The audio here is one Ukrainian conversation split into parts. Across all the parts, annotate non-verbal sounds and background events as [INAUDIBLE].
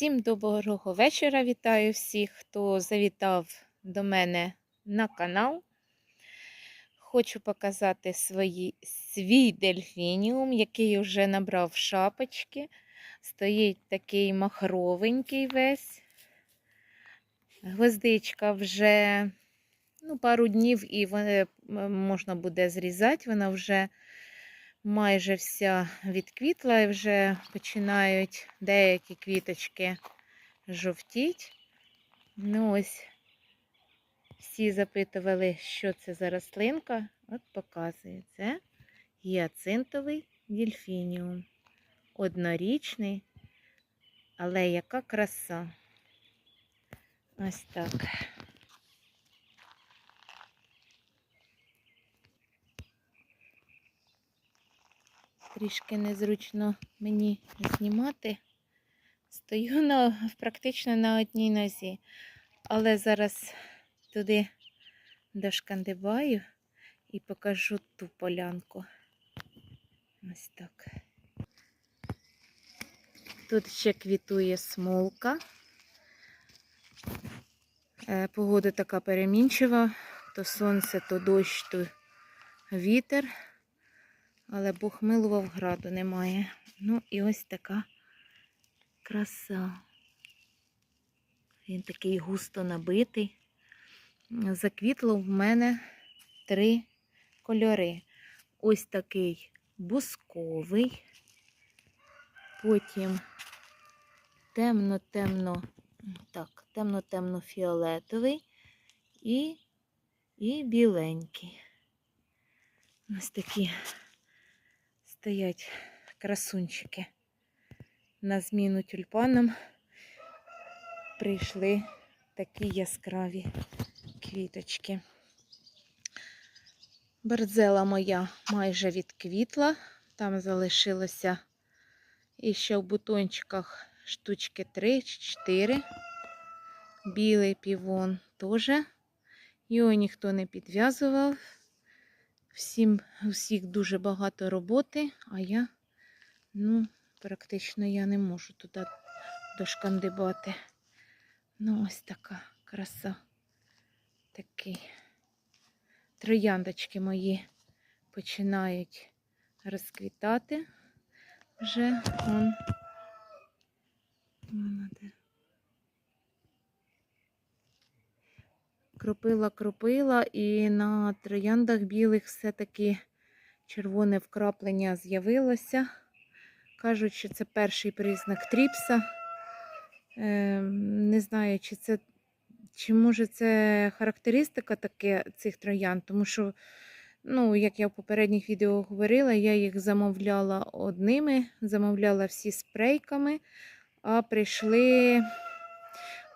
Всім доброго вечора. Вітаю всіх, хто завітав до мене на канал. Хочу показати свої, свій дельфініум, який вже набрав шапочки. Стоїть такий махровенький весь. Гвоздичка вже ну, пару днів і можна буде зрізати. Вона вже майже вся відквітла і вже починають деякі квіточки жовтіть. Ну ось всі запитували, що це за рослинка. От показую. Це гіацинтовий дельфініум. Однорічний, але яка краса. Ось так. Трішки незручно мені знімати. Стою на, практично на одній нозі. Але зараз туди дошкандибаю і покажу ту полянку. Ось так. Тут ще квітує смолка. Е, Погода така перемінчива. То сонце, то дощ, то вітер. Але Бог милував граду немає. Ну і ось така краса. Він такий густо набитий. Заквітло в мене три кольори. Ось такий бусковий, потім темно-темно, так, темно-темно-фіолетовий і, і біленький. Ось такі стоять красунчики. На зміну тюльпанам прийшли такі яскраві квіточки. Бердзела моя майже відквітла, там залишилося іще в бутончиках штучки 3-4. Білий півон теж. Його ніхто не підв'язував. Всім, усіх дуже багато роботи, а я, ну, практично я не можу туди дошкандибати. Ну, ось така краса. Такий. Трояндочки мої починають розквітати вже. Вон. Вона де. Кропила, кропила, і на трояндах білих все-таки червоне вкраплення з'явилося. Кажуть, що це перший признак тріпса. Е, не знаю, чи це, чи може це характеристика таке цих троянд, тому що, ну, як я в попередніх відео говорила, я їх замовляла одними, замовляла всі спрейками, а прийшли,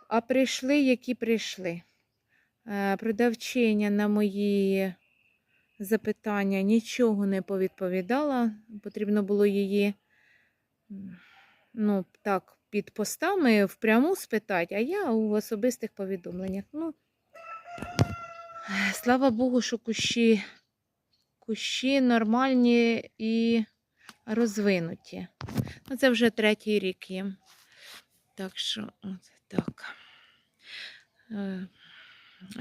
а прийшли, які прийшли. Е, Продавчиня на мої запитання нічого не повідповідала. Потрібно було її, ну, так, під постами впряму спитати, а я у особистих повідомленнях. Ну, е, слава Богу, що кущі, кущі нормальні і розвинуті. Ну, це вже третій рік їм. Так що, от так.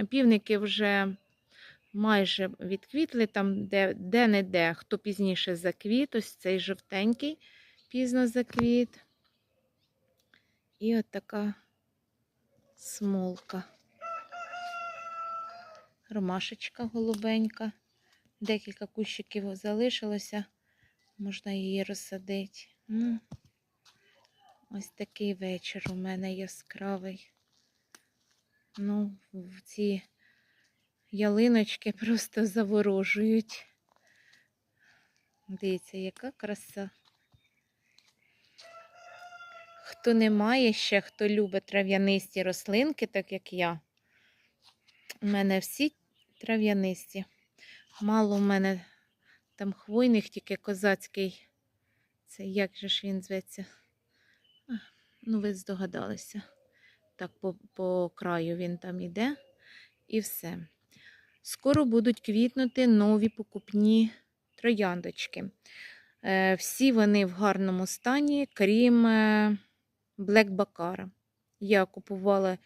Півники вже майже відквітли, там де, де-не-де, хто пізніше заквіт, ось цей жовтенький пізно заквіт. І от така смолка. Ромашечка голубенька. Декілька кущиків залишилося, можна її розсадити. Ось такий вечір у мене яскравий. Ну, ці ялиночки [LAUGHS] просто заворожують. Дивіться, яка краса. Хто не має ще, хто любить трав'янисті рослинки, так як я. У мене всі трав'янисті. Мало в мене там хвойних, тільки козацький. Це як же ж він зветься? Ну, ви здогадалися. Так, по, по краю він там іде. І все. Скоро будуть квітнути нові покупні трояндочки. Е, Всі вони в гарному стані, крім Baccara. Я купувала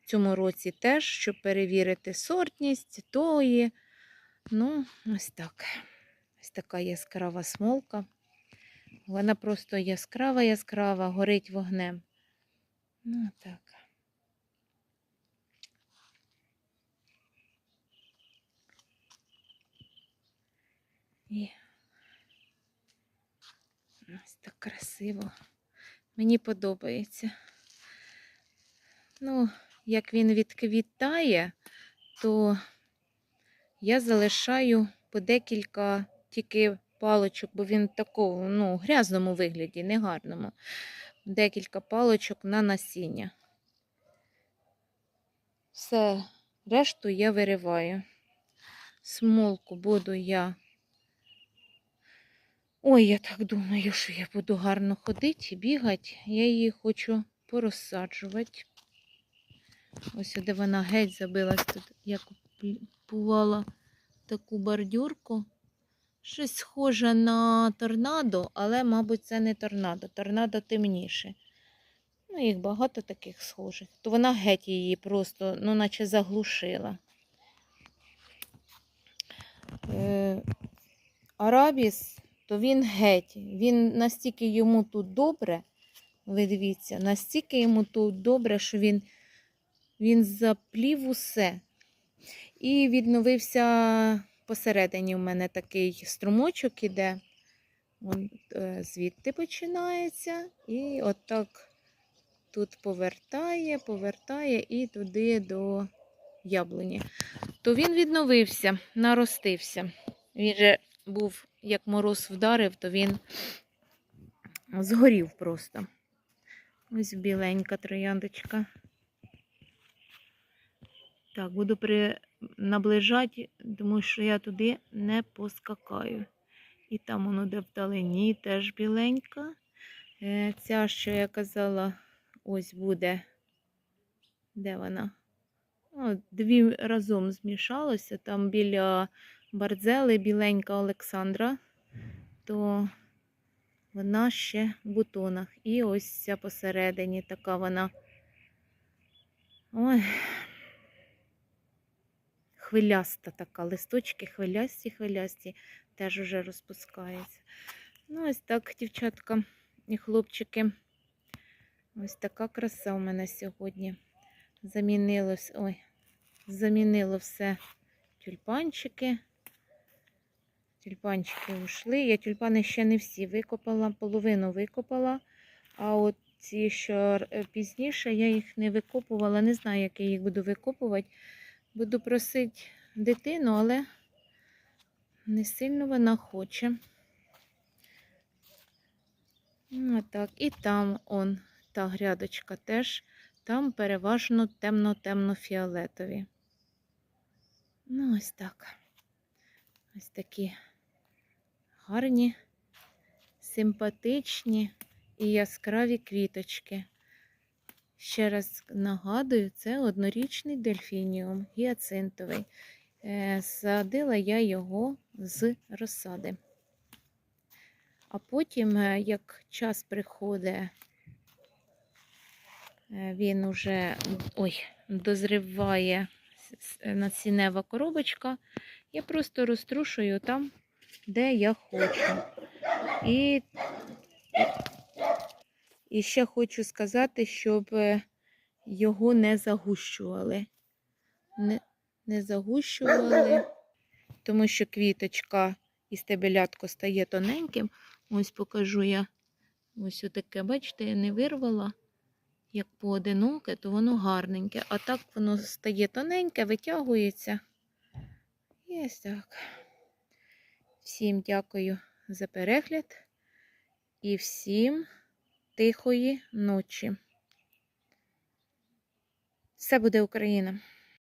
в цьому році теж, щоб перевірити сортність тої. Ну, ось так. Ось така яскрава смолка. Вона просто яскрава, яскрава, горить вогнем. Ну, так. І ось так красиво. Мені подобається. Ну, як він відквітає, то я залишаю по декілька тільки палочок, бо він в такому ну, грязному вигляді, негарному. Декілька палочок на насіння. Все, решту я вириваю. Смолку буду я. Ой, я так думаю, що я буду гарно ходити бігати. Я її хочу порозсаджувати. Ось сюди вона геть забилась тут. Я купувала таку бордюрку. Щось схоже на торнадо, але, мабуть, це не торнадо. Торнадо темніше. Ну, їх багато таких схожих. То вона геть її просто, ну, наче заглушила. Е, Арабіс, то він геть. Він настільки йому тут добре, ви дивіться, настільки йому тут добре, що він, він заплів усе. І відновився посередині у мене такий струмочок іде. Вон, е, звідти починається. І отак тут повертає, повертає і туди до яблуні. То він відновився, наростився. Він же був, як мороз вдарив, то він згорів просто. Ось біленька трояндочка. Так, буду при... наближати, тому що я туди не поскакаю. І там воно де вдалині теж біленька. Е, Ця, що я казала, ось буде. Де вона? О, дві разом змішалося. Там біля Бардзели біленька Олександра, то вона ще в бутонах. І ось ця посередині така вона. Ой, хвиляста така. Листочки хвилясті, хвилясті, теж уже розпускаються. Ну, ось так, дівчатка і хлопчики. Ось така краса у мене сьогодні. Замінилось, ой, замінило все тюльпанчики. Тюльпанчики ушли. Я тюльпани ще не всі викопала, половину викопала. А от ці, що е, пізніше, я їх не викопувала. Не знаю, як я їх буду викопувати. Буду просити дитину, але не сильно вона хоче. Ну, так. І там он, та грядочка теж. Там переважно темно-темно-фіолетові. Ну, ось так. Ось такі гарні, симпатичні і яскраві квіточки. Ще раз нагадую, це однорічний дельфініум гіацинтовий. Е, Садила я його з розсади. А потім, е, як час приходить, е, він уже ой, дозріває насінева коробочка, я просто розтрушую там, де я хочу. І, і ще хочу сказати, щоб е, його не загущували. Не, не загущували, тому що квіточка і стебелятко стає тоненьким. Ось покажу я. Ось отаке, бачите, я не вирвала. Як поодиноке, то воно гарненьке. А так воно стає тоненьке, витягується. І ось так. Всім дякую за перегляд і всім тихої ночі. Все буде Україна!